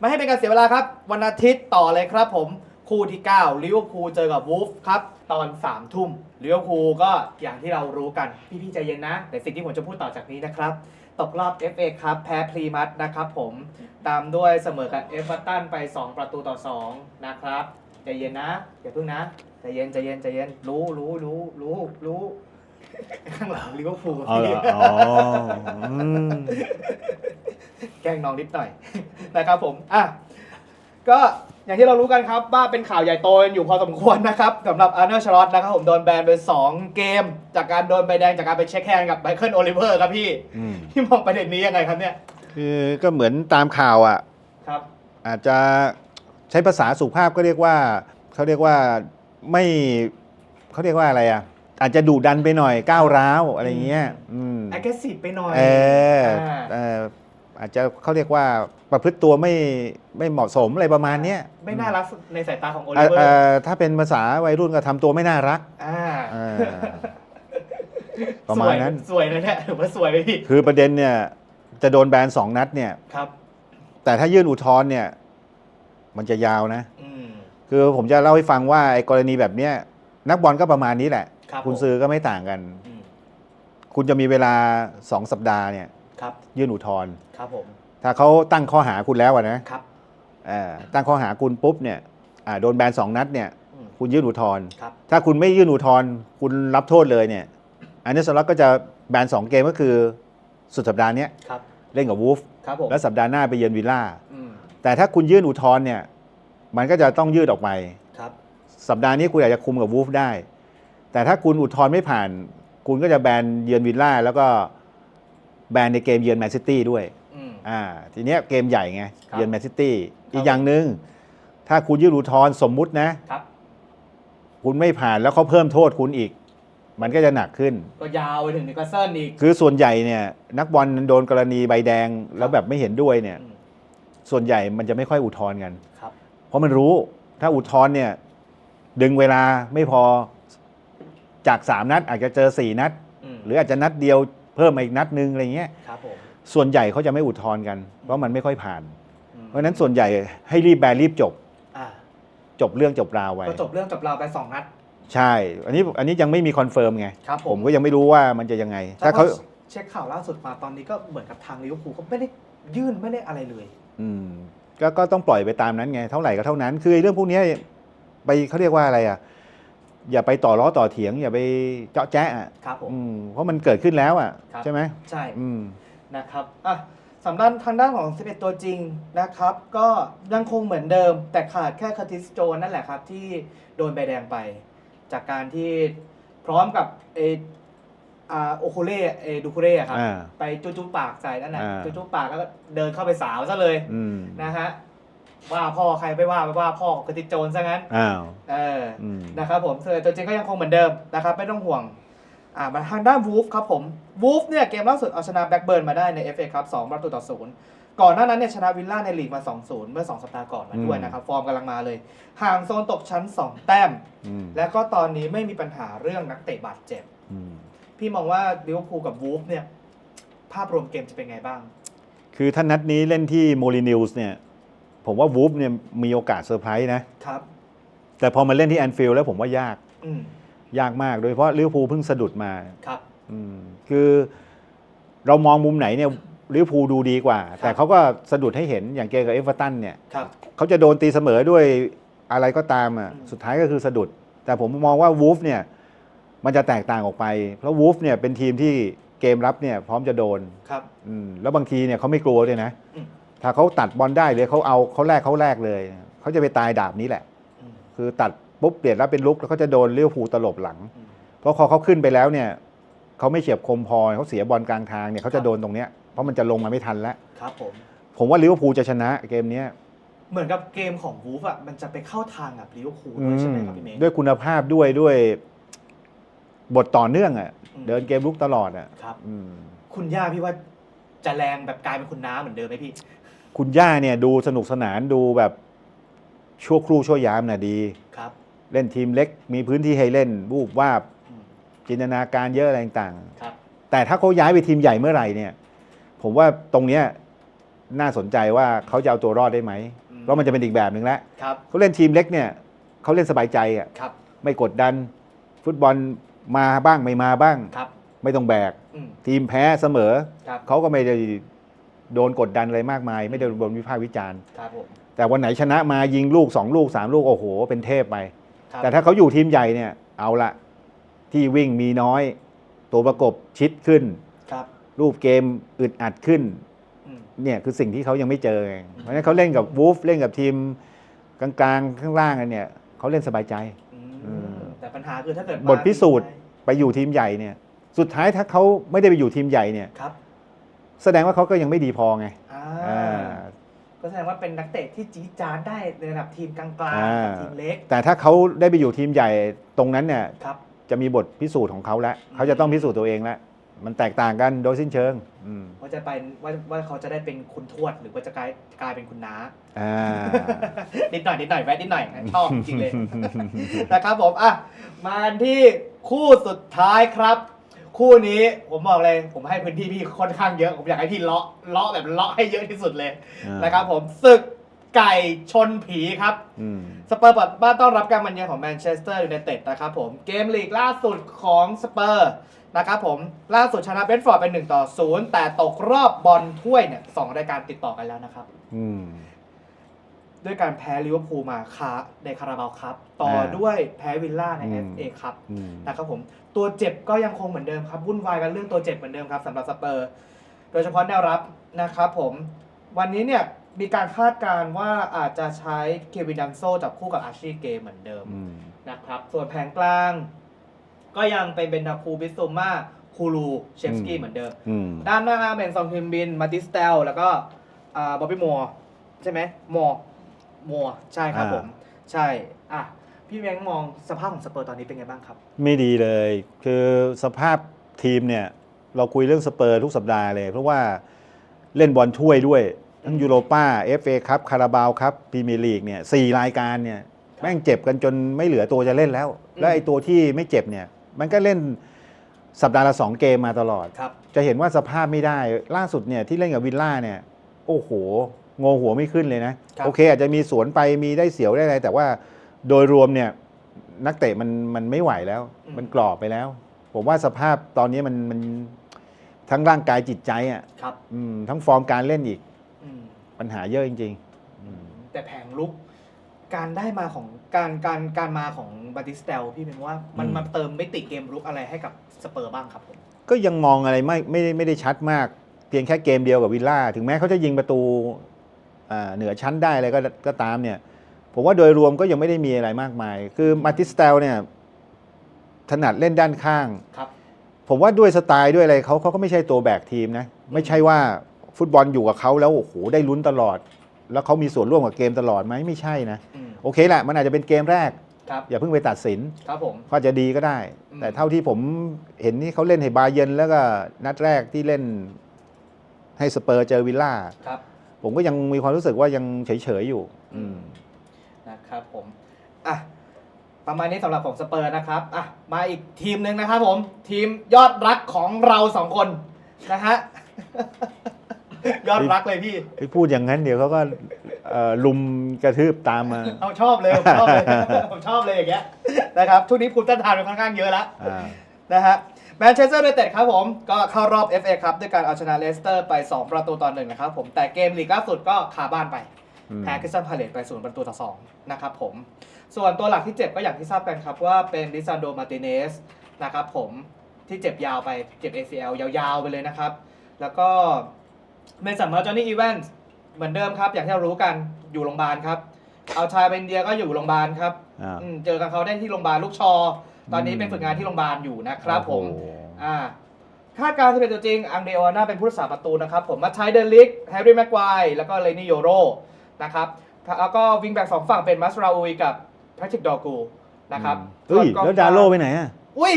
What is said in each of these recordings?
ไม่ให้เป็นการเสียเวลาครับ วันอาทิตย์ต่อเลยครับผม คู่ที่9ลิเวอร์พูลเจอกับวูฟครับ ตอน3ทุ่มลิเวอร์พูลก็อย่างที่เรารู้กัน พี่ๆใจเย็นนะ แต่สิ่งที่ผมจะพูดต่อจากนี้นะครับ ตกรอบ FA ครับแพ้พรีมัสนะครับผมตามด้วยเสมอกับเอฟเวอร์ตันไป 2 ประตูต่อ 2 นะครับใจเย็นนะอย่าเพิ่งนะใจเย็นใจเย็นใจเย็นรู้รู้รู้รู้รู้ ข้างหลังลิเวอร์พูลเอาเหรออ๋ออืมแกล้งน้องนิดหน่อย นะครับผมอะก็อย่างที่เรารู้กันครับว่าเป็นข่าวใหญ่โตกันอยู่พอสมควรนะครับสำหรับอาร์เนอร์ชลอตนะครับผมโดนแบนไป2เกม จากการโดนใบแดงจากการไปเช็คแฮนด์กับไมเคิลโอลิเวอร์ครับพี่อืมพี่มองประเด็นนี้ยังไงครับเนี่ยคือก็เหมือนตามข่าวอะ ครับ อาจจะใช้ภาษาสุภาพก็เรียกว่าเขาเรียกว่าไม่เขาเรียกว่าอะไรอะ อาจจะดุดันไปหน่อยก้าวร้าวอะไรเงี้ยอืมแอคทีฟไปหน่อยเอออ่าเอออาจจะเขาเรียกว่าประพฤติตัวไม่ไม่เหมาะสมอะไรประมาณเนี้ยไม่น่ารักในสายตาของโอลิเอ่อเวอเอ่ร์อถ้าเป็นภาษาวัยรุ่นก็ทำตัวไม่น่ารักอ่าเออ ประมาณนั้น สวยสวยเลยเนี่ยถือว่าสวยไหมพี่คือประเด็นเนี่ย จะโดนแบนสองนัดเนี่ย ครับ แต่ถ้ายื่นอุทธรณ์เนี่ย มันจะยาวนะ อืมคือผมจะเล่าให้ฟังว่าไอ้กรณีแบบเนี้ยนักบอลก็ประมาณนี้แหละ ครับคุณผมซื้อก็ไม่ต่างกัน อืมคุณจะมีเวลา 2 สัปดาห์เนี่ยครับยื่นอุทธรณ์ครับผมถ้าเขาตั้งข้อหาคุณแล้วอะนะครับเอ่อตั้งข้อหาคุณปุ๊บเนี่ยอ่าโดนแบนสองนัดเนี่ยอืมคุณยื่นอุทธรณ์ครับถ้าคุณไม่ยื่นอุทธรณ์คุณรับโทษเลยเนี่ยอันนี้สล็อตก็จะแบนสองเกมก็คือสุดสัปดาห์เนี้ยครับเล่นกับวูฟครับผมแล้วสัปดาห์หน้าไปเยือนวิลล่า อืมแต่ถ้าคุณยื่นอุทธรณ์เนี่ยมันก็จะต้องยืดออกไป ครับสัปดาห์นี้คุณอาจจะคุมกับวูฟได้ แต่ถ้าคุณอุทธรณ์ไม่ผ่าน คุณก็จะแบนเยือนวิลล่าแล้วก็แบนในเกมเยือนแมนซิตี้ด้วยอืม อ่าทีเนี้ยเกมใหญ่ไงครับ เยือนแมนซิตี้ครับอีกอย่างหนึ่งถ้าคุณยื่นอุทธรณ์สมมุตินะ ครับ คุณไม่ผ่านแล้วเขาเพิ่มโทษคุณอีก มันก็จะหนักขึ้น ก็ยาวไปถึงนิวคาสเซิลอีกคือส่วนใหญ่เนี่ยนักบอลโดนกรณีใบแดงแล้วแบบไม่เห็นด้วยเนี่ย อืมส่วนใหญ่มันจะไม่ค่อยอุทธรณ์กัน ครับ เพราะมันรู้ถ้าอุทธรณ์เนี่ย ดึงเวลาไม่พอ จากสามนัดอาจจะเจอสี่นัดอืมหรืออาจจะนัดเดียวเพิ่มมาอีกนัดหนึงอะไรเงี้ยครับผมส่วนใหญ่เขาจะไม่อุทธรณ์กัน เพราะมันไม่ค่อยผ่านอืมเพราะฉะนั้นส่วนใหญ่ให้รีบแบนรีบจบอ่าจบเรื่องจบราวไว้ก็จบเรื่องจบราวไปสองนัด ใช่ อันนี้อันนี้ยังไม่มีคอนเฟิร์มไงครับผผมมก็ยังไม่รู้ว่ามันจะยังไง ถ้าเขาเช็คข่าวล่าสุดมาตอนนี้ก็เหมือนกับทางลิเวอร์พูลก็ไม่ได้ยื่นไม่ได้อะไรเลย อืมก็ก็ต้องปล่อยไปตามนั้นไง เท่าไหร่ก็เท่านั้น คือไอ้เรื่องพวกเนี้ยไปเขาเรียกว่าอะไรอะ อย่าไปต่อล้อต่อเถียง อย่าไปเจาะแจ๊ะอะครับผมอืมเพราะมันเกิดขึ้นแล้วอะ ครับ ใช่ไหมใช่อืม นะครับอะสำหรับทางด้านของ 11 ตัวจริงนะครับ ก็ยังคงเหมือนเดิม แต่ขาดแค่คาติสโจนนั่นแหละครับ ที่โดนใบแดงไป จากการที่พร้อมกับเออาโอคูเล่เอดูคูเล่ครับ อ่า ไปจูจูปากใส่นั่นนะอ่าจูจูปากแล้วก็เดินเข้าไปสาวซะเลย อืม นะฮะ ว่าพ่อใครไปว่าไปว่าพ่อของคาติสโจนซะงั้นอ้าว เอออืมนะครับผมส่วนตัวจริงก็ยังคงเหมือนเดิมนะครับไม่ต้องห่วงอ่ามาทางด้านวูฟครับผมวูฟเนี่ยเกมล่าสุดเอาชนะแบ็กเบิร์นมาได้ใน FA ครับ2ประตูต่อศูนย์ก่อนหน้านั้นเนี่ยชนะวิลล่าในลีกมา 2-0 เมื่อ 2 สัปดาห์ก่อนมาด้วยนะครับฟอร์มกำลังมาเลยห่างโซนตกชั้น 2 แต้ม อืมและก็ตอนนี้ไม่มีปัญหาเรื่องนักเตะบาดเจ็บ อืมพี่มองว่าลิเวอร์พูลกับวูฟเนี่ย ภาพรวมเกมจะเป็นไงบ้าง คือถ้านัดนี้เล่นที่โมลินิวส์เนี่ย ผมว่าวูฟเนี่ยมีโอกาสเซอร์ไพรส์นะ ครับ แต่พอมาเล่นที่แอนฟิลด์แล้วผมว่ายากอืมยากมาก โดยเฉพาะลิเวอร์พูลเพิ่งสะดุดมาครับ อืมคือเรามองมุมไหนเนี่ยลิเวอร์พูลดูดีกว่า ครับ แต่เขาก็สะดุดให้เห็นอย่างเกมกับเอเวอร์ตันเนี่ยครับ เขาจะโดนตีเสมอด้วยอะไรก็ตามอะอืม สุดท้ายก็คือสะดุด แต่ผมมองว่าวูฟเนี่ยมันจะแตกต่างออกไป เพราะวูฟเนี่ยเป็นทีมที่เกมรับเนี่ยพร้อมจะโดนครับ อืมแล้วบางทีเนี่ยเขาไม่กลัวด้วยนะ อืม ถ้าเขาตัดบอลได้เลยเขาเอาเขาแรกเขาแรกเลย เขาจะไปตายดาบนี้แหละอืมคือตัดปุ๊บเปลี่ยนรับเป็นลุกแล้วเขาจะโดนลิเวอร์พูลตลบหลังอืมเพราะพอเขาขึ้นไปแล้วเนี่ยเขาไม่เฉียบคมพอเขาเสียบอลกลางทางเนี่ยเขาครัจะบโดนตรงเนี้ยเพราะมันจะลงมาไม่ทันแล้วครับผมผมว่าลิเวอร์พูลจะชนะเกมเนี้ยเหมือนกับเกมของวูฟอะมันจะไปเข้าทางกับลิเวอร์พูลด้วยใช่ไหมครับพี่เมย์ด้วยคุณภาพด้วยด้วยบทต่อเนื่องอะอืมเดินเกมลุกตลอดอะครับอืมคุณย่าพี่ว่าจะแรงแบบกลายเป็นคุณน้าเหมือนเดิมไหมพี่ คุณย่าเนี่ยดูสนุกสนานดูแบบชั่วครู่ชั่วยามน่ะดี ครับ เล่นทีมเล็ก มีพื้นที่ให้เล่นวูบวาบอืม จินตนาการเยอะอะไรต่างครับ ๆแต่ถ้าเขาย้ายไปทีมใหญ่เมื่อไหร่เนี่ย ผมว่าตรงเนี้ยน่าสนใจว่าเขาจะเอาตัวรอดได้ไหมอืม เพราะมันจะเป็นอีกแบบหนึ่งแล้วครับ เขาเล่นทีมเล็กเนี่ยเขาเล่นสบายใจอะครับ ไม่กดดัน ฟุตบอลมาบ้างไม่มาบ้าง ครับ ไม่ต้องแบก อืม ทีมแพ้เสมอ ครับ เขาก็ไม่ได้ โดนกดดันอะไรมากมาย ไม่ได้โดนวิพากษ์วิจารณ์ ครับผม แต่วันไหนชนะมายิงลูก 2 ลูก 3 ลูก โอ้โห เป็นเทพไป ครับ แต่ถ้าเขาอยู่ทีมใหญ่เนี่ยเอาละที่วิ่งมีน้อย ตัวประกบชิดขึ้น ครับ รูปเกมอึดอัดขึ้น อืม เนี่ยคือสิ่งที่เขายังไม่เจอไงเพราะฉะนั้นเขาเล่นกับวูฟเล่นกับทีมกลางๆ ข้างล่างกันเนี่ยเขาเล่นสบายใจ อืมเออแต่ปัญหาคือถ้าเกิดบทพิสูจน์ ไปอยู่ทีมใหญ่เนี่ย สุดท้ายถ้าเขาไม่ได้ไปอยู่ทีมใหญ่เนี่ย ครับ แสดงว่าเขาก็ยังไม่ดีพอไงอ่าอ่าก็แสดงว่าเป็นนักเตะที่จี๊ดจ๊าดได้ในระดับทีมกลางอ่าๆกับทีมเล็ก แต่ถ้าเขาได้ไปอยู่ทีมใหญ่ตรงนั้นเนี่ยครับจะมีบทพิสูจน์ของเขาแล้วอืมเขาจะต้องพิสูจน์ตัวเองแล้วมันแตกต่างกันโดยสิ้นเชิงอืมว่าจะไปว่าว่าเขาจะได้เป็นคุณทวดหรือว่าจะกลายกลายเป็นคุณน้าอ่านิดหน่อยนิดหน่อยแวะนิดหน่อยชอบจริงเลยนะครับผมอะมาที่คู่สุดท้ายครับ คู่นี้ผมบอกเลยผมให้พื้นที่พี่ค่อนข้างเยอะ ผมอยากให้พี่เลาะเลาะแบบเลาะให้เยอะที่สุดเลยอ่าน นะครับผมศึกไก่ชนผีครับ อืม สเปอร์เปิดบ้านต้อนรับการมาเยือนของแมนเชสเตอร์ยูไนเต็ดนะครับผมเกมลีกล่าสุดของสเปอร์นะครับผมล่าสุดชนะเบรนท์ฟอร์ดเป็น1ต่อ0แต่ตกรอบบอลถ้วยเนี่ยสองรายการติดต่อกันแล้วนะครับ อืม ด้วยการแพ้ลิเวอร์พูลมาคาในคาราบาวครับ ต่ออ่าด้วยแพ้วิลล่าในอืม FA ครับอืมนะครับผมตัวเจ็บก็ยังคงเหมือนเดิมครับวุ่นวายกันเรื่องตัวเจ็บเหมือนเดิมครับสำหรับสเปอร์ โดยเฉพาะแนวรับนะครับผมวันนี้เนี่ยมีการคาดการณ์ว่าอาจจะใช้เควินดังโซจับคู่กับอาชีเกมเหมือนเดิมอืมนะครับส่วนแผงกลาง ก็ยังเป็นเบนดาคูบิสโซมาคูลูเชฟสกี้เหมือนเดิมอืมด้านหน้าเป็นซองทิมบิน มาติสเตลแล้วก็อ่าบ๊อบบี้มัวใช่ไหมมัว มัวใช่ครับอ่า ผม ใช่อะพี่แมงมองสภาพของสเปอร์ตอนนี้เป็นไงบ้างครับ ไม่ดีเลย คือสภาพทีมเนี่ย เราคุยเรื่องสเปอร์ทุกสัปดาห์เลย เพราะว่าเล่นบอลถ้วยด้วย ทั้งยูโรป้าเอฟเอคัพคาราบาวครับพรีเมียร์ลีกเนี่ยสี่รายการเนี่ย แม่งเจ็บกันจนไม่เหลือตัวจะเล่นแล้ว แล้วไอ้ตัวที่ไม่เจ็บเนี่ย มันก็เล่นสัปดาห์ละสองเกมมาตลอด ครับ จะเห็นว่าสภาพไม่ได้ล่าสุดเนี่ยที่เล่นกับวิลล่าเนี่ย โอ้โห งงหัวไม่ขึ้นเลยนะครับโอเค อาจจะมีสวนไปมีได้เสียวได้อะไรแต่ว่าโดยรวมเนี่ยนักเตะมันมันไม่ไหวแล้ว มันกรอบไปแล้ว ผมว่าสภาพตอนนี้มันมันทั้งร่างกายจิตใจอะครับอืมทั้งฟอร์มการเล่นอีกอืมปัญหาเยอะจริงๆอืมแต่แผงลุก การได้มาของการการการมาของบาติสเตลพี่เป็นว่ามันอืมมาเติมไม่ติเกมลุกอะไรให้กับสเปอร์บ้างครับผมก็ยังมองอะไรไม่ไม่ได้ไม่ได้ชัดมาก เพียงแค่เกมเดียวกับวิลล่า ถึงแม้เขาจะยิงประตูอ่า เหนือชั้นได้อะไรก็ก็ตามเนี่ยผมว่าโดยรวมก็ยังไม่ได้มีอะไรมากมาย คือมาติสเตลเนี่ยถนัดเล่นด้านข้างครับผมว่าด้วยสไตล์ด้วยอะไรเขาเขาก็ไม่ใช่ตัวแบกทีมนะ ไม่ใช่ว่าฟุตบอลอยู่กับเขาแล้วโอ้โหได้ลุ้นตลอด แล้วเขามีส่วนร่วมกับเกมตลอดไหมไม่ใช่นะอืมโอเคแหละมันอาจจะเป็นเกมแรกครับอย่าเพิ่งไปตัดสินครับผมเขาอาจจะดีก็ได้อืมแต่เท่าที่ผมเห็นนี่เขาเล่นให้บาเยร์นแล้วก็นัดแรกที่เล่นให้สเปอร์เจอวิลล่าครับ ผมก็ยังมีความรู้สึกว่ายังเฉยๆอยู่ อืม นะครับผมอะประมาณนี้สำหรับของสเปอร์นะครับอะมาอีกทีมหนึ่งนะครับผมทีมยอดรักของเราสองคนนะฮะ ยอดรักเลยพี่ไอ้พูดอย่างนั้นเดี๋ยวเขาก็เอ่อลุมกระทืบตามมา เอาชอบเลยผมชอบเลย ผมชอบเลยอย่างเงี้ยนะครับช่วงนี้ภูมิต้านทานมันค่อนข้างเยอะแล้วอ่า นะฮะ แมนเชสเตอร์ยูไนเต็ดครับผม ก็เข้ารอบ FA ครับด้วยการเอาชนะเลสเตอร์ไป 2 ประตูต่อหนึ่งนะครับผมแต่เกมลีกล่าสุดก็คาบ้านไปอืมแพ้คริสตันพาเลตไปศูนย์ประตูต่อ2นะครับผม ส่วนตัวหลักที่เจ็บก็อย่างที่ทราบกันครับว่าเป็นดิซานโดมาติเนสนะครับผมที่เจ็บยาวไปเจ็บ ACL ยาวๆไปเลยนะครับ แล้วก็เมสันมาจอห์นนี่อีแวนส์เหมือนเดิมครับ อย่างที่เรารู้กันอยู่โรงพยาบาลครับ เอาชายเป็นเดียก็อยู่โรงพยาบาลครับอ่าอืมเจอกันเขาได้ที่โรงพยาบาลลูกชอ ตอนนี้เป็นฝึกงานที่โรงพยาบาลอยู่นะครับผมโอ้โหอ่าคาดการณ์ที่เป็นตัวจริง อังเดโอน่าเป็นผู้รักษาประตูนะครับผมมาใช้เดลิกแฮร์รี่แม็กควายแล้วก็เลนี่โยโรนะครับแล้วก็วิงแบ็กสองฝั่งเป็นมัสราอุยกับแพทริกดอร์กูนะครับ เฮ้ยส่นกองแล้วดาโลไปไหนอะ อุ้ย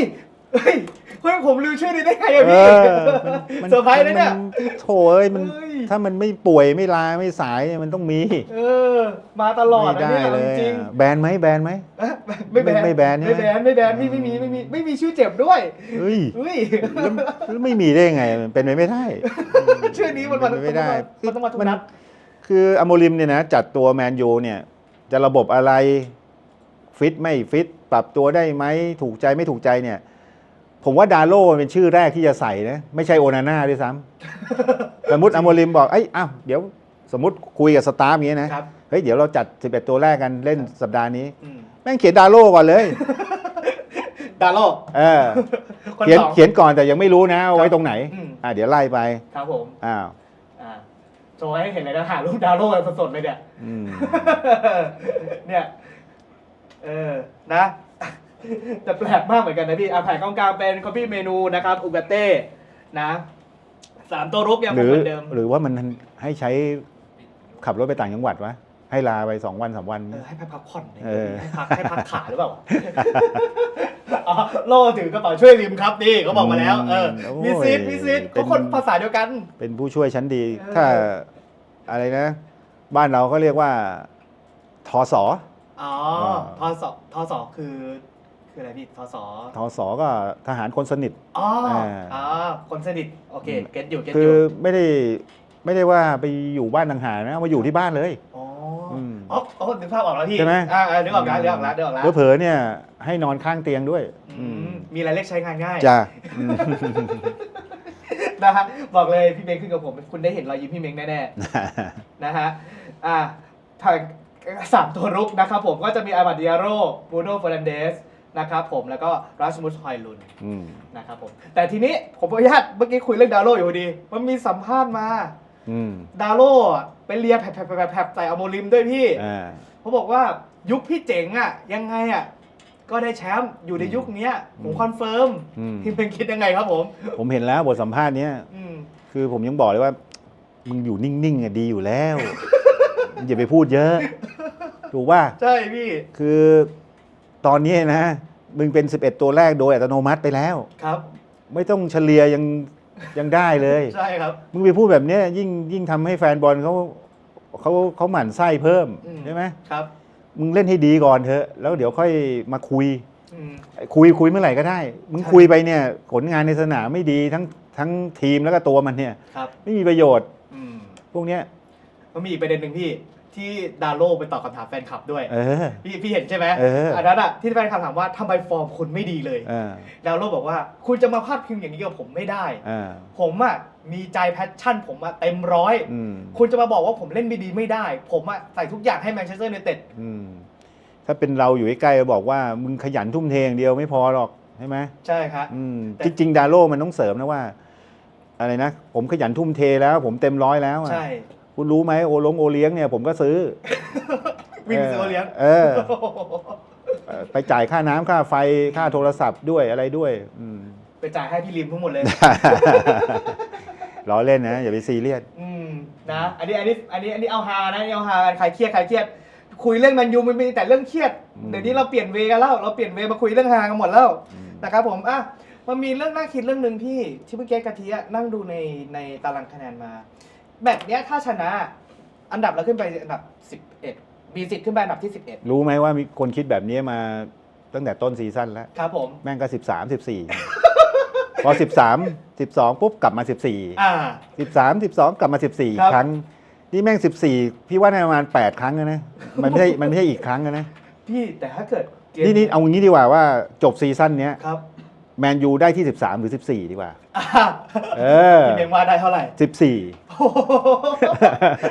เฮ้ยเฮ้ยผมลืมชื่อนี้ได้ไงอะเอพี่อมันเซอร์ไพรส์นะเนี่ยมัโถเอ้ยมันเฮ้ยถ้ามันไม่ป่วยไม่ลาไม่สายเนี่ยมันต้องมี เออ มาตลอดไม่นะได้เนี่ยเลเอายจริงอะแบนไหมแบนไหมๆเอ๊ะไม่แบนไม่แบนใช่ไหมไม่แบนไม่แบนไม่ไม่มีไม่มีไม่มีชื่อเจ็บด้วยเฮ้ยอุ้ยแล้วแล้วไม่มีได้ยังไงมันเป็นไปไม่ได้ชื่อนี้มันมันเป็นไปไม่ได้มันต้องมาทุกมันนัดคืออโมริมเนี่ยนะจัดตัวแมนยูเนี่ย จะระบบอะไรฟิตไม่ฟิตปรับตัวได้ไหมถูกใจไม่ถูกใจเนี่ย ผมว่าดาโล่เป็นชื่อแรกที่จะใส่นะ ไม่ใช่โอนาน่าด้วยซ้ำ สมมติอโมริมบอกเอ้ยอ้าวเดี๋ยวสมมติคุยกับสตาฟอย่างเงี้ยนะ ครับ เฮ้ย เดี๋ยวเราจัด 11 ตัวแรกกันเล่นสัปดาห์นี้ อืมแม่งเขียนดาโล่ก่อนเลย ดาโลเออ คนเขียนสอง เขียนก่อนแต่ยังไม่รู้นะว่าไว้ตรงไหน อืม อ่าเดี๋ยวไล่ไป ครับผม อ้าวอ่า โชว์ให้เห็นเลยนะหารูปดาโลกันสดๆเลยเนี่ย อืม เนี่ย เออ นะ จะแปลกมากเหมือนกันนะพี่อาแผงกองกลางเป็นคอ p ปี้เมนูนะครับอุกาเต้นะสามตัวรุกยังหคงรือเหมือนเดิมหรือว่ามันให้ใช้ขับรถไปต่างจังหวัดวะให้ลาไปสองวันสามวัน เออให้พักผ่อนเนี่ยเออ ให้พักให้พักขาหรือเปล่าวะอ๋อโล่ถือกระเป๋าช่วยริมครับนี่เขาบอกมาแล้ว เออโอ้ยมีซิดมีซิดเป็นเขาคนภาษาเดียวกัน เป็นผู้ช่วยชั้นดี เออ ถ้าอะไรนะ บ้านเราก็เรียกว่าทอสอ อ๋ออ่าทอสอทอสอคือ คืออะไรพี่ทอสอทอสอก็ทหารคนสนิท อ๋ออ่า อ๋อคนสนิทโอเคเก็ตอยู่เก็ตคืออยู่ไม่ได้ไม่ได้ว่าไปอยู่บ้านต่างหากนะมาอยู่ที่บ้านเลย อ๋อมอ๋ออ๋อนึกภาพออกแล้วพี่ใช่ไหม อ่าอ่านึกออกแล้วนึกออกแล้วนึกออกแล้วเผลอๆเนี่ยให้นอนข้างเตียงด้วยอือืมมมีรายเล็กใช้งานง่าย จ้าอืม นะฮะบอกเลยพี่เม้งขึ้นกับผม คุณได้เห็นรอยยิ้มพี่เม้งแน่ๆ นะฮะอ่าทางสามตัวรุกนะครับผมก็จะมีอาบัดดิอาโรบูโนเฟอร์นันเดส นะครับผมแล้วก็ราชมุสฮอยลุนอืมนะครับผมแต่ทีนี้ผมขออนุญาตเมื่อกี้คุยเรื่องดาวโลอยู่พอดี มันมีสัมภาษณ์มา อืมดาวโลอะไปเลียแผลบๆๆๆใส่อโมริมด้วยพี่ อ่า เขาบอกว่ายุคพี่เจ๋งอะยังไงอะก็ได้แชมป์อยู่ในยุคเนี้ยผมคอนเฟิร์มอืม พี่เป็นคิดยังไงครับผม ผมเห็นแล้วบทสัมภาษณ์เนี้ย อืมคือผมยังบอกเลยว่า มึงอยู่นิ่งๆอะดีอยู่แล้วอย่าไปพูดเยอะ ถูกว่าใช่พี่ คือ ตอนนี้นะมึงเป็น 11 ตัวแรกโดยอัตโนมัติไปแล้ว ครับ ไม่ต้องเฉลี่ยยังยังได้เลย ใช่ครับ มึงไปพูดแบบเนี้ยยิ่งยิ่งทำให้แฟนบอลเขาเขาเขาหมั่นไส้เพิ่มอืมใช่ไหมครับมึงเล่นให้ดีก่อนเถอะ แล้วเดี๋ยวค่อยมาคุย อืม คุยคุยเมื่อไหร่ก็ได้ มึงใช่ คุยไปเนี่ยผลงานในสนามไม่ดีทั้งทั้งทีมแล้วก็ตัวมันเนี่ย ครับ ไม่มีประโยชน์อืมพวกเนี้ย มันมีอีกประเด็นหนึ่งพี่ ที่ดาโลไปตอบคำถามแฟนคลับด้วย เออ พี่พี่เห็นใช่ไหมเอออั นนั้นอะที่แฟนคลับถามว่าทำไมฟอร์มคุณไม่ดีเลย เออดาวโลบอกว่าคุณจะมาพาดพิงอย่างนี้กับผมไม่ได้ เออผมอะมีใจแพชชั่น ผมอะเต็มร้อย อืมคุณจะมาบอกว่าผมเล่นไม่ดีไม่ได้ ผมอะใส่ทุกอย่างให้แมนเชสเตอร์ยูไนเต็ดอืมถ้าเป็นเราอยู่ใกล้ๆบอกว่ามึงขยันทุ่มเทอย่างเดียวไม่พอหรอกใช่ไหมใช่ครับ อืมแต่ จริงๆดาโลมันต้องเสริมนะว่า อะไรนะ ผมขยันทุ่มเทแล้ว ผมเต็มร้อยแล้วอะใช่ คุณรู้ไหมโอลงโอเลี้ยงเนี่ยผมก็ซื้อ วิ่งไปซื้อโอเลี้ยงเออเออ ไปจ่ายค่าน้ำค่าไฟค่าโทรศัพท์ด้วยอะไรด้วยอืม ไปจ่ายให้พี่ริมทั้งหมดเลย ล้อเล่นนะ อย่าไปซีเรียส อืมนะอันนี้อันนี้อันนี้อันนี้เอาฮานะอันนี้เอาฮากันใครเครียดใครเครียด คุยเรื่องแมนยูมันมีแต่เรื่องเครียดอืม เดี๋ยวนี้เราเปลี่ยนเวกันแล้วเราเปลี่ยนเวมาคุยเรื่องฮากันหมดแล้วอืมนะครับผมอะมันมีเรื่องน่าคิดเรื่องหนึ่งพี่ที่เมื่อกี้กะทิอะนั่งดูในในตารางคะแนนมา แบบเนี้ยถ้าชนะ อันดับเราขึ้นไปอันดับ11มีสิทธิ์ขึ้นไปอันดับที่11รู้ไหมว่ามีคนคิดแบบนี้มาตั้งแต่ต้นซีซั่นแล้ว ครับผมแม่งก็สิบสามสิบสี่พอสิบสามสิบสองปุ๊บกลับมาสิบสี่อ่า สิบสามสิบสองกลับมาสิบสี่ครับ ครั้ง นี่แม่งสิบสี่พี่ว่าน่าจะประมาณแปดครั้งแล้วนะ มันไม่ใช่มันไม่ใช่อีกครั้งแล้วนะ พี่แต่ถ้าเกิดเกมนี่นี่เอางี้ดีกว่าว่าจบซีซั่นเนี้ย ครับ แมนยูได้ที่สิบสามหรือสิบสี่ดีกว่าอ่า เออ พี่เบงว่าได้เท่าไหร่สิบสี่โอ้โห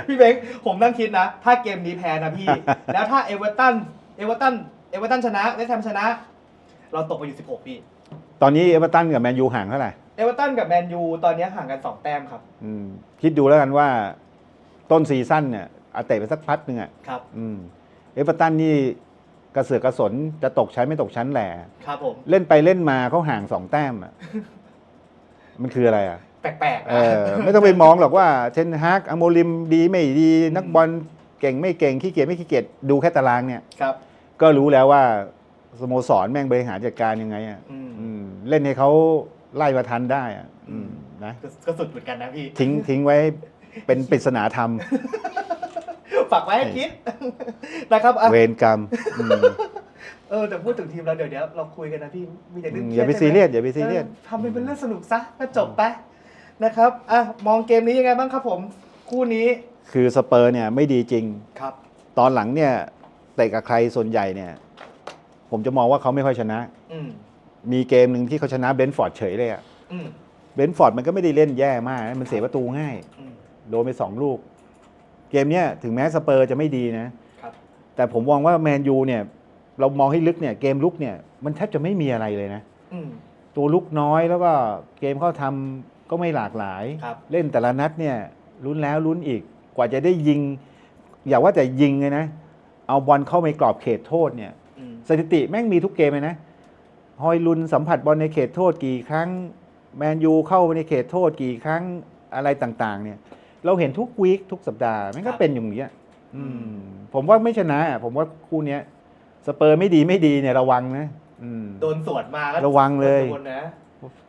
พี่เบงผมนั่งคิดนะ ถ้าเกมนี้แพ้นะพี่ แล้วถ้าเอเวอร์ตัน เอเวอร์ตัน เอเวอร์ตันชนะเวสต์แฮมชนะ เราตกไปอยู่ 16 พี่ ตอนนี้เอเวอร์ตันกับแมนยูห่างเท่าไหร่เอเวอร์ตันกับแมนยูตอนนี้ห่างกัน 2 แต้มครับ อืมคิดดูแล้วกันว่าต้นซีซั่นเนี่ยอาเตะไปสักพัดหนึ่งอะครับ อืมเอเวอร์ตันนี่ กระเสือกกระสนจะตกชั้นไม่ตกชั้นแหละครับผม เล่นไปเล่นมาเขาห่างสองแต้มอะมันคืออะไรอะ แปลกๆเอนะ อ ไม่ต้องไปมองหรอกว่าเทนฮากอโมลิมดีไม่ดี นักบอลเก่งไม่เก่งขี้เกียจไม่ขี้เกียจดูแค่ตารางเนี่ย ครับ ก็รู้แล้วว่าสโมสรแม่งบริหารจัดการยังไงอะอืม อืมเล่นให้เขาไล่มาทันได้อะอืมนะก็ก็สุดเหมือนกันนะพี่ ทิ้งทิ้งไว้เป็นปริศนาธรรม ฝากไว้ให้คิดนะครับอะเวรกรรมอืมเออแต่พูดถึงทีมเราเดี๋ยวเดี๋ยวเราคุยกันนะพี่มีแต่เรื่องเครีอย่าไปดซีเรียสอย่าไปซีเรียส ออทำให้เป็นเรื่องสนุกซะก็จบไปนะครับอะมองเกมนี้ยังไงบ้างครับผมคู่นี้คือสเปอร์เนี่ยไม่ดีจริง ครับ ตอนหลังเนี่ยเตะกับใครส่วนใหญ่เนี่ย ผมจะมองว่าเขาไม่ค่อยชนะ อืมมีเกมหนึ่งที่เขาชนะเบนฟอร์ดเฉยเลยอะอืมเบนฟอร์ดมันก็ไม่ได้เล่นแย่มากนะมันเสียประตูง่าย อืมโดนไปสองลูก เกมเนี้ยถึงแม้สเปอร์จะไม่ดีนะ ครับ แต่ผมมองว่าแมนยูเนี่ย เรามองให้ลึกเนี่ยเกมลุกเนี่ยมันแทบจะไม่มีอะไรเลยนะ อืม ตัวลุกน้อยแล้วก็เกมเข้าทำก็ไม่หลากหลาย ครับ เล่นแต่ละนัดเนี่ยลุ้นแล้วลุ้นอีกกว่าจะได้ยิง อย่าว่าแต่ยิงเลยนะ เอาบอลเข้าไปกรอบเขตโทษเนี่ย อืม สถิติแม่งมีทุกเกมเลยนะ ฮอยลุนสัมผัสบอลในเขตโทษกี่ครั้ง แมนยูเข้าไปในเขตโทษกี่ครั้งอะไรต่างๆ เนี่ย เราเห็นทุกวีคทุกสัปดาห์มันก็เป็นอย่างนี้ยอืม ผมว่าไม่ชนะอะผมว่าคู่เนี้ย สเปอร์ไม่ดีไม่ดีเนี่ยระวังนะอืม โดนสวนมาก็ระวังเลย โดนนะ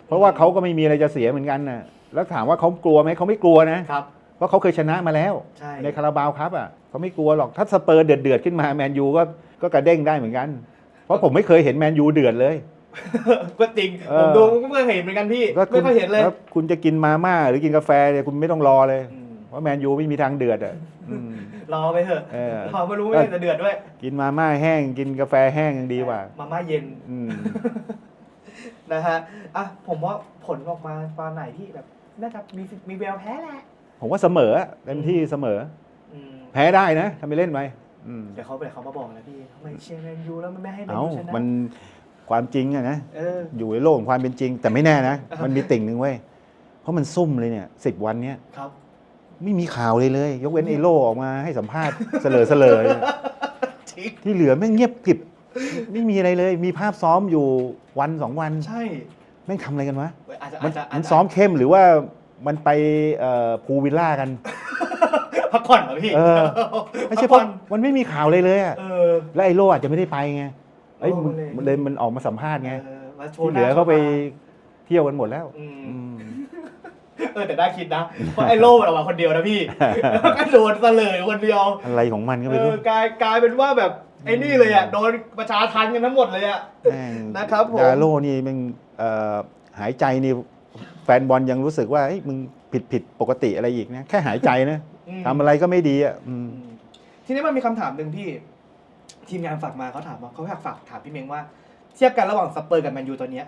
เพราะว่าเขาก็ไม่มีอะไรจะเสียเหมือนกันนะแล้วถามว่าเขากลัวไหมเขาไม่กลัวนะครับ เพราะเขาเคยชนะมาแล้ว ใช่ในคาราบาวครับอะเขาไม่กลัวหรอกถ้าสเปอร์เดือดเดือดๆขึ้นมาแมนยูก็ก็กระเด้งได้เหมือนกัน เพราะผมไม่เคยเห็นแมนยูเดือดเลย ก็จริง เอผมอดูก็ไม่เคยเห็นเหมือนกันพี่ก็ไม่เคยเห็นเลยแล้วคุณจะกินมาม่าหรือกินกาแฟเนี่ยคุณไม่ต้องรอเลยอืมเพราะแมนยูไม่มีทางเดือดอะอืม รอไปเถอะเออ รอไม่รู้ไม่ได้จะเดือดด้วยกินมาม่าแห้ง กินกาแฟแห้งยังดีกว่า มาม่าเย็น อืม นะฮะ อะ ผมว่าผลออกมาตอนไหนที่แบบ น่าจะมีสิทธิ์มีแววแพ้แหละ ผมว่าเสมออะเต็มที่เสมอ อืมแพ้ได้นะทำไปเล่นไปอืมเดี๋ยวเขาไปเขามาบอกนะพี่ทำไมเชียร์แมนยูแล้วมันไม่ให้แมนเอ้ายูชนะมัน ความจริงอะนะเออ อยู่ในโลกของความเป็นจริง แต่ไม่แน่นะ มันมีติ่งหนึ่งเว้ยเพราะมันซุ่มเลยเนี่ยสิบวันเนี้ยครับ ไม่มีข่าวเลยเลย ยกเว้นไอโลออกมาให้สัมภาษณ์ เสลอเสลอเนี่ยจริง ที่เหลือแม่งเงียบกริบไม่มีอะไรเลย มีภาพซ้อมอยู่วันสองวันใช่แม่งทำอะไรกันวะอาจจะมัอานจจะามัจนจะซ้อมเข้มหรือว่ามันไปเอ่อพูลวิลล่ากัน พักผ่อนเหรอพี่เออ ไม่ใช่เพพัราะกผ่อนมันไม่มีข่าวเลยเลยอะเออ แล้วไอโลอาจจะไม่ได้ไปไง เอ้ยโอ้มันเลยมันเลยมันออกมาสัมภาษณ์ไง เออมาโชที่ว์เหลือเขาไปเที่ยวกันหมดแล้ว อืมอืม เออแต่ได้คิดนะเพราะไอ้โล่มันออกมาคนเดียวนะพี่ แล้วก็โดนเสลยคนเดียว อะไรของมันก็เอไม่รู้อกลายกลายเป็นว่าแบบไอ้นี่เลยอะโดนประชาทันกันทั้งหมดเลยอะ แม่งนะครับผม ดาโลนี่มันเอ่อหายใจนี่แฟนบอลยังรู้สึกว่าเฮ้ยมึงผิดผิดปกติอะไรอีกนะ แค่หายใจนะอืมทำอะไรก็ไม่ดีอะอืมอืมทีนี้มันมีคำถามหนึ่งพี่ ทีมงานฝากมาเขาถามว่าเขาอยากฝากถามพี่เม้งว่า เทียบกันระหว่างสเปอร์กับแมนยูตอนเนี้ย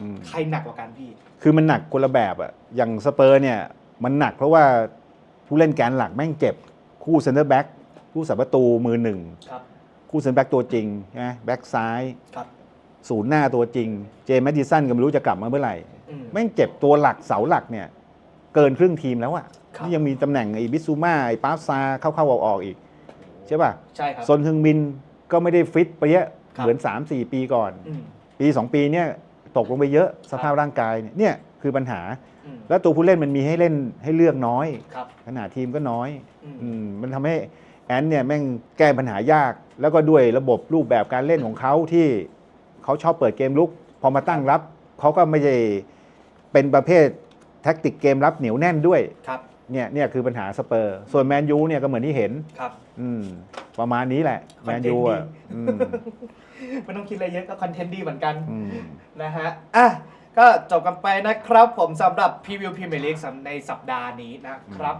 อืมใครหนักกว่ากันพี่คือมันหนักคนละแบบอะอย่างสเปอร์เนี่ยมันหนักเพราะว่าผู้เล่นแกนหลักแม่งเจ็บ คู่เซนเตอร์แบ็กคู่สับประตูมือหนึ่ง ครับคู่เซนเตอร์แบ็กตัวจริงนะแบ็กซ้าย ครับศูนย์หน้าตัวจริง เจมส์แมดดิสันก็ไม่รู้จะกลับมาเมื่อไหร่ อืม แม่งเจ็บตัวหลักเสาหลักเนี่ย เกินครึ่งทีมแล้วอะครับ นี่ยังมีตำแหน่งไอ้บิซูมาไอ้ปาฟซาเข้าๆออกๆอีก ใช่ป่ะ ใช่ครับ ซนฮึงมิน ก็ไม่ได้ฟิตไปเยอะครับ เหมือน 3-4 ปีก่อน อืมปี 2 ปีเนี่ยตกลงไปเยอะสภาพร่างกายเนี่ยเนี่ยคือปัญหา อืมแล้วตัวผู้เล่นมันมีให้เล่นให้เลือกน้อย ครับขนาดทีมก็น้อย อืมอืมมันทำให้แอนเนี่ยแม่งแก้ปัญหายาก แล้วก็ด้วยระบบรูปแบบการเล่นของเขาที่เขาชอบเปิดเกมลุก พอมาตั้งรับเขาก็ไม่ใช่เป็นประเภทแท็กติกเกมรับเหนียวแน่นด้วย ครับ เนี่ยเนี่ยคือปัญหาสเปอร์ ส่วนแมนยูเนี่ยก็เหมือนที่เห็น ครับ อืม ประมาณนี้แหละแมนยูอะอืมไม่ต้องคิดอะไรเยอะก็คอนเทนต์ดีเหมือนกัน อืม นะฮะ อะ ก็จบกันไปนะครับผมสำหรับพรีวิวพรีเมียร์ลีกในสัปดาห์นี้นะครับ